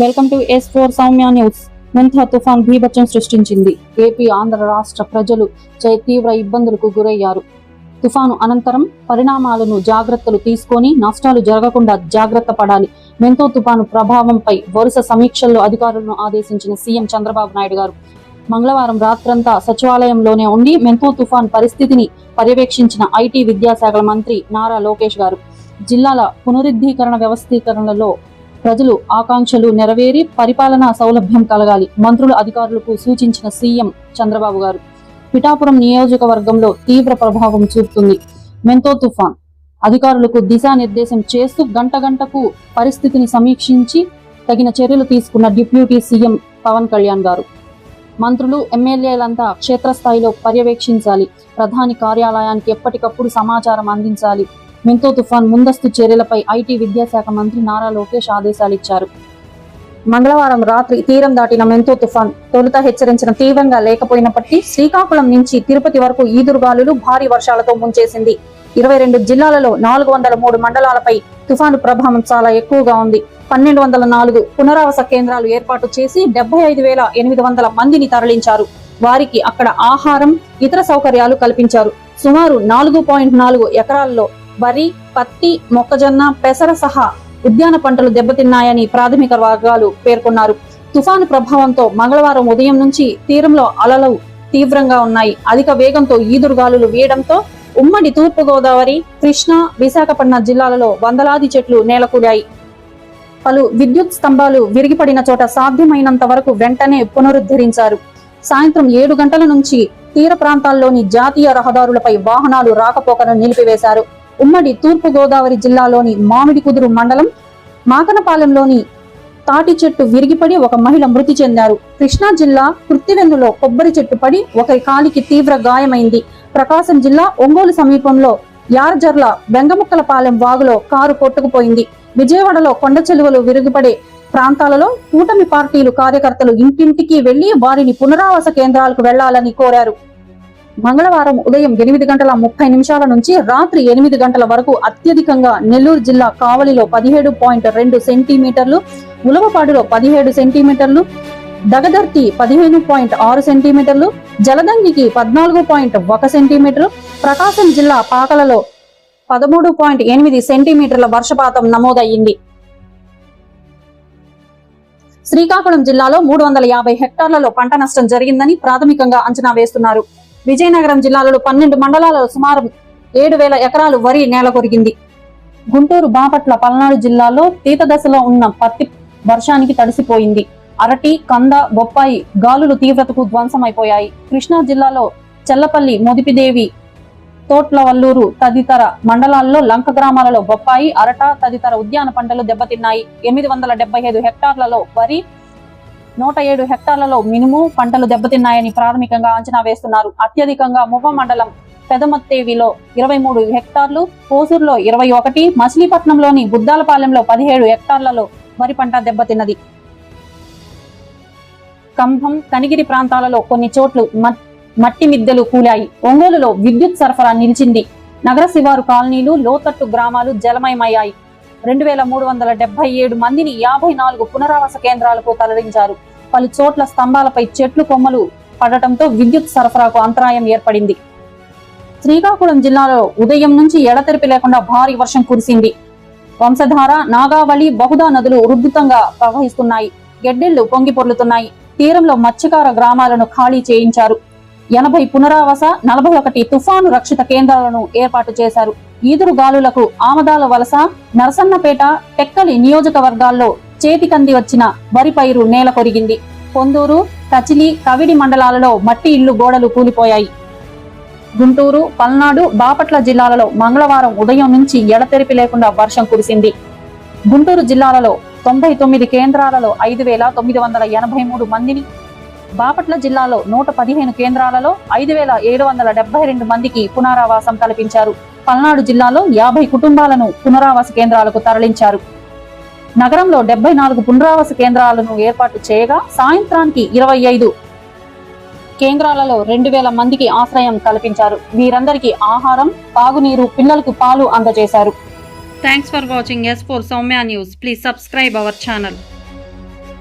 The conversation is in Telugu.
Welcome to S four Soumya news. Montha తుఫాన్ భీభత్సం సృష్టించింది. ఏపీ ఆంధ్ర రాష్ట్ర ప్రజలు తీవ్ర ఇబ్బందులకు గురయ్యారు. తుఫాను అనంతరం పరిణామాలను జాగ్రత్తలు తీసుకొని నష్టాలు జరగకుండా జాగ్రత్త పడాలి. మెంతో తుఫాను ప్రభావంపై వరుస సమీక్షల్లో అధికారులను ఆదేశించిన సీఎం చంద్రబాబు నాయుడు గారు. మంగళవారం రాత్రంతా సచివాలయంలోనే ఉండి మెంతో తుఫాన్ పరిస్థితిని పర్యవేక్షించిన ఐటీ విద్యాశాఖల మంత్రి నారా లోకేష్ గారు. జిల్లాల పునరుద్ధీకరణ వ్యవస్థీకరణలో ప్రజలు ఆకాంక్షలు నెరవేరి పరిపాలనా సౌలభ్యం కలగాలి మంత్రులు అధికారులకు సూచించిన సీఎం చంద్రబాబు గారు. పిఠాపురం నియోజకవర్గంలో తీవ్ర ప్రభావం చూపుతుంది. మెంతో తుఫాన్. అధికారులకు దిశానిర్దేశం చేస్తూ గంట గంటకు పరిస్థితిని సమీక్షించి తగిన చర్యలు తీసుకున్న డిప్యూటీ సీఎం పవన్ కళ్యాణ్ గారు. మంత్రులు ఎమ్మెల్యేలంతా క్షేత్రస్థాయిలో పర్యవేక్షించాలి. ప్రధాని కార్యాలయానికి ఎప్పటికప్పుడు సమాచారం అందించాలి. మెంతో తుఫాన్ ముందస్తు చర్యలపై ఐటీ విద్యాశాఖ మంత్రి నారా లోకేష్ ఆదేశాలు ఇచ్చారు మంగళవారం రాత్రి తీరం దాటిన మెంతో తుఫాన్ తొలుత హెచ్చరించిన తీవ్రంగా లేకపోయినప్పటికీ శ్రీకాకుళం నుంచి తిరుపతి వరకు ఈదురుగాలులు భారీ వర్షాలతో ముంచేసింది. ఇరవై రెండు జిల్లాలలో నాలుగు వందల మూడు మండలాలపై తుఫాను ప్రభావం చాలా ఎక్కువగా ఉంది. పన్నెండు వందల నాలుగు పునరావాస కేంద్రాలు ఏర్పాటు చేసి డెబ్బై ఐదు వేల ఎనిమిది వందల మందిని తరలించారు. వారికి అక్కడ ఆహారం ఇతర సౌకర్యాలు కల్పించారు. సుమారు నాలుగు పాయింట్ నాలుగు ఎకరాల్లో వరి పత్తి మొక్కజొన్న పెసర సహా ఉద్యాన పంటలు దెబ్బతిన్నాయని ప్రాథమిక వర్గాలు పేర్కొన్నారు. తుఫాను ప్రభావంతో మంగళవారం ఉదయం నుంచి తీరంలో అలలు తీవ్రంగా ఉన్నాయి. అధిక వేగంతో ఈదురుగాలులు వీయడంతో ఉమ్మడి తూర్పు గోదావరి కృష్ణా విశాఖపట్నం జిల్లాలలో వందలాది చెట్లు నేలకూలాయి పలు విద్యుత్ స్తంభాలు విరిగిపడిన చోట సాధ్యమైనంత వరకు వెంటనే పునరుద్ధరించారు. సాయంత్రం ఏడు గంటల నుంచి తీర ప్రాంతాల్లోని జాతీయ రహదారులపై వాహనాలు రాకపోకలను నిలిపివేశారు. ఉమ్మడి తూర్పు గోదావరి జిల్లాలోని మామిడి కుదురు మండలం మాకనపాలెంలోని తాటి చెట్టు విరిగిపడి ఒక మహిళ మృతి చెందారు. కృష్ణా జిల్లా కృత్తివెన్నులో కొబ్బరి చెట్టు పడి ఒకరి కాలికి తీవ్ర గాయమైంది. ప్రకాశం జిల్లా ఒంగోలు సమీపంలో యార్జర్ల బెంగముక్కలపాలెం వాగులో కారు కొట్టుకుపోయింది. విజయవాడలో కొండ చెలువలు విరుగుపడే ప్రాంతాలలో కూటమి పార్టీలు కార్యకర్తలు ఇంటింటికి వెళ్ళి వారిని పునరావాస కేంద్రాలకు వెళ్ళాలని కోరారు. మంగళవారం ఉదయం ఎనిమిది గంటల ముప్పై నిమిషాల నుంచి రాత్రి ఎనిమిది గంటల వరకు అత్యధికంగా నెల్లూరు జిల్లా కావలిలో పదిహేడు పాయింట్ రెండు సెంటీమీటర్లు ఉలవపాడులో పదిహేడు సెంటీమీటర్లు దగదర్తి పదిహేను పాయింట్ ఆరు సెంటీమీటర్లు జలదంగికి పద్నాలుగు పాయింట్ ఒక సెంటీమీటర్ ప్రకాశం జిల్లా పాకలలో పదమూడు పాయింట్ ఎనిమిది సెంటీమీటర్ల వర్షపాతం నమోదయ్యింది. శ్రీకాకుళం జిల్లాలో మూడు వందల యాభై హెక్టార్లలో పంట నష్టం జరిగిందని ప్రాథమికంగా అంచనా వేస్తున్నారు. విజయనగరం జిల్లాలో పన్నెండు మండలాలలో సుమారు ఏడు వేల ఎకరాలు వరి నేల కొరిగింది. గుంటూరు బాపట్ల పల్నాడు జిల్లాలో తీత దశలో ఉన్న పత్తి వర్షానికి తడిసిపోయింది. అరటి కంద బొప్పాయి గాలులు తీవ్రతకు ధ్వంసమైపోయాయి. కృష్ణా జిల్లాలో చెల్లపల్లి మొదిపిదేవి తోట్లవల్లూరు తదితర మండలాల్లో లంక గ్రామాలలో బొప్పాయి అరట తదితర ఉద్యాన పంటలు దెబ్బతిన్నాయి. ఎనిమిది వందల డెబ్బై ఐదు హెక్టార్లలో వరి నూట ఏడు హెక్టార్లలో మినుము పంటలు దెబ్బతిన్నాయని ప్రాథమికంగా అంచనా వేస్తున్నారు. అత్యధికంగా మువ్వ మండలం పెదమత్తేవిలో ఇరవై మూడు హెక్టార్లు కోసూరులో ఇరవై ఒకటి మచిలీపట్నంలోని బుద్దాలపాలెంలో పదిహేడు హెక్టార్లలో వరి పంట దెబ్బతిన్నది. కంభం కనిగిరి ప్రాంతాలలో కొన్ని చోట్ల మట్టి మిద్దెలు కూలాయి. ఒంగోలులో విద్యుత్ సరఫరా నిలిచింది. నగర శివారు కాలనీలు లోతట్టు గ్రామాలు జలమయమయ్యాయి. రెండు వేల మూడు వందల డెబ్బై ఏడు మందిని యాభై నాలుగు పునరావాస కేంద్రాలకు తరలించారు. పలు చోట్ల స్తంభాలపై చెట్లు కొమ్మలు పడటంతో విద్యుత్ సరఫరాకు అంతరాయం ఏర్పడింది. శ్రీకాకుళం జిల్లాలో ఉదయం నుంచి ఎడతెరిపి లేకుండా భారీ వర్షం కురిసింది. వంశధార నాగావళి బహుదా నదులు ఉధృతంగా ప్రవహిస్తున్నాయి. గెడ్డెళ్ళు పొంగి పొర్లుతున్నాయి తీరంలో మత్స్యకార గ్రామాలను ఖాళీ చేయించారు. ఎనభై పునరావాస నలభై ఒకటి తుఫాను రక్షిత కేంద్రాలను ఏర్పాటు చేశారు. ఈదురు గాలులకు ఆమదాల వలస నరసన్నపేట టెక్కలి నియోజకవర్గాల్లో చేతికంది వచ్చిన వరి పైరు నేల కొరిగింది. పొందూరు కచిలి కవిడి మండలాలలో మట్టి ఇళ్ళు గోడలు కూలిపోయాయి. గుంటూరు పల్నాడు బాపట్ల జిల్లాలలో మంగళవారం ఉదయం నుంచి ఎడతెరిపి లేకుండా వర్షం కురిసింది. గుంటూరు జిల్లాలలో తొంభై తొమ్మిది కేంద్రాలలో ఐదు వేల తొమ్మిది వందల ఎనభై మూడు మందిని బాపట్ల జిల్లాలో నూట పదిహేను కేంద్రాలలో ఐదు వేల ఏడు వందల డెబ్బై రెండు మందికి పునరావాసం కల్పించారు. పల్నాడు జిల్లాలో యాభై కుటుంబాలను పునరావాస కేంద్రాలకు తరలించారు. నగరంలో డెబ్బై నాలుగు పునరావాస కేంద్రాలను ఏర్పాటు చేయగా సాయంత్రానికి ఇరవై ఐదు కేంద్రాలలో రెండు వేల మందికి ఆశ్రయం కల్పించారు. వీరందరికీ ఆహారం తాగునీరు పిల్లలకు పాలు అందజేశారు. Thanks for watching S four Soumya news please subscribe our channel